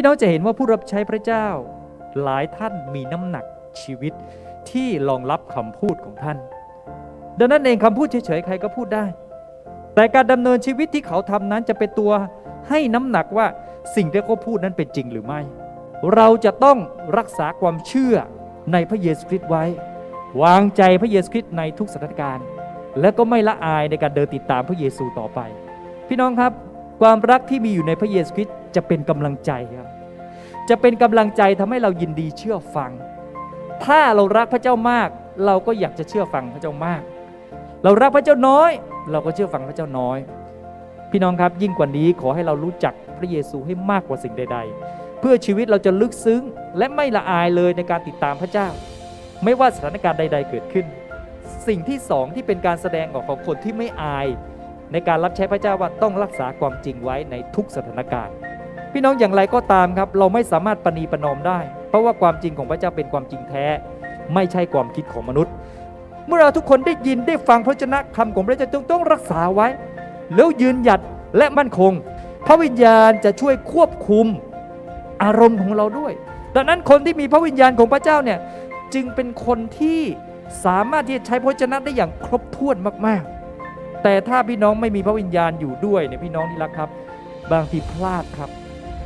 พี่น้องจะเห็นว่าผู้รับใช้พระเจ้า หลายท่านมีน้ำหนักชีวิตที่รองรับคำพูดของท่าน ดังนั้นเองคำพูดเฉยๆใครก็พูดได้ แต่การดำเนินชีวิตที่เขาทำนั้นจะเป็นตัวให้น้ำหนักว่าสิ่งที่เขาพูดนั้นเป็นจริงหรือไม่ เราจะต้องรักษาความเชื่อในพระเยซูคริสต์ไว้ วางใจพระเยซูคริสต์ในทุกสถานการณ์ และก็ไม่ละอายในการเดินติดตามพระเยซูต่อไป พี่น้องครับ ความรักที่มีอยู่ในพระเยซูคริสต์จะเป็นกำลังใจครับ จะเป็นกำลังใจทำให้เรายินดีเชื่อฟัง ถ้าเรารักพระเจ้ามาก เราก็อยากจะเชื่อฟังพระเจ้ามาก เรารักพระเจ้าน้อย เราก็เชื่อฟังพระเจ้าน้อย พี่น้องครับยิ่งกว่านี้ขอให้เรารู้จักพระเยซูให้มากกว่าสิ่งใด ๆ เพื่อชีวิตเราจะลึกซึ้งและไม่ละอายเลยในการติดตามพระเจ้า ไม่ว่าสถานการณ์ใด ๆ เกิดขึ้น สิ่งที่สองที่เป็นการแสดงออกของคนที่ไม่อาย ในการรับใช้พระเจ้าว่าต้องรักษาความจริงไว้ในทุกสถานการณ์ พี่น้องอย่างไรก็ตามครับ เราไม่สามารถประนีประนอมได้ เพราะว่าความจริงของพระเจ้าเป็นความจริงแท้ ไม่ใช่ความคิดของมนุษย์ เมื่อเราทุกคนได้ยินได้ฟังพระชนะคำของพระเจ้าต้องต้องรักษาไว้ แล้วยืนหยัดและมั่นคง พระวิญญาณจะช่วยควบคุมอารมณ์ของเราด้วย ดังนั้นคนที่มีพระวิญญาณของพระเจ้าเนี่ยจึงเป็นคนที่สามารถที่จะใช้พระชนะได้อย่างครบถ้วนมากๆ แต่ถ้าพี่น้องไม่มีพระวิญญาณอยู่ด้วยเนี่ยพี่น้องที่รักครับ บางทีพลาดครับ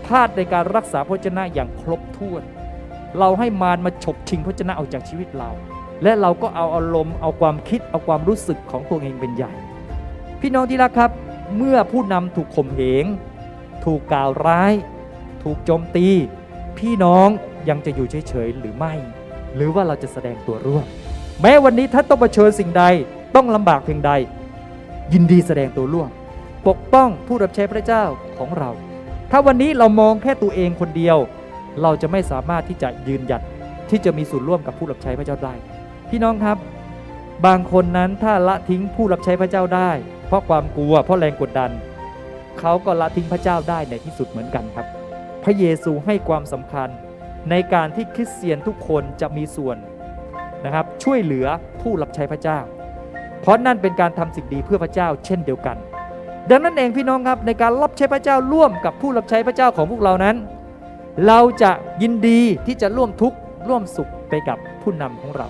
พลาดในการรักษาพระชนะอย่างครบถ้วน เราให้มารมาฉกชิงพระชนะออกจากชีวิตเรา และเราก็เอาอารมณ์เอาความคิดเอาความรู้สึกของตัวเองเป็นใหญ่ พี่น้องที่รักครับ เมื่อผู้นำถูกข่มเหง ถูกกล่าวร้าย ถูกโจมตี พี่น้องยังจะอยู่เฉยๆหรือไม่ หรือว่าเราจะแสดงตัวร่วม แม้วันนี้ท่านต้องเผชิญสิ่งใดต้องลำบากเพียงใด ยินดีแสดงตัวร่วม ปกป้องผู้รับใช้พระเจ้าของเรา ถ้าวันนี้เรามองแค่ตัวเองคนเดียว เราจะไม่สามารถที่จะยืนหยัดที่จะมีส่วนร่วมกับผู้รับใช้พระเจ้าได้ พี่น้องครับ บางคนนั้นถ้าละทิ้งผู้รับใช้พระเจ้าได้ เพราะความกลัวเพราะแรงกดดัน เขาก็ละทิ้งพระเจ้าได้ในที่สุดเหมือนกันครับ พระเยซูให้ความสำคัญในการที่คริสเตียนทุกคนจะมีส่วนนะครับช่วยเหลือผู้รับใช้พระเจ้า เพราะนั่นเป็นการทำสิ่งดีเพื่อพระเจ้าเช่นเดียวกัน ดังนั้นเองพี่น้องครับในการรับใช้พระเจ้าร่วมกับผู้รับใช้พระเจ้าของพวกเรานั้น เราจะยินดีที่จะร่วมทุกข์ร่วมสุขไปกับผู้นำของเรา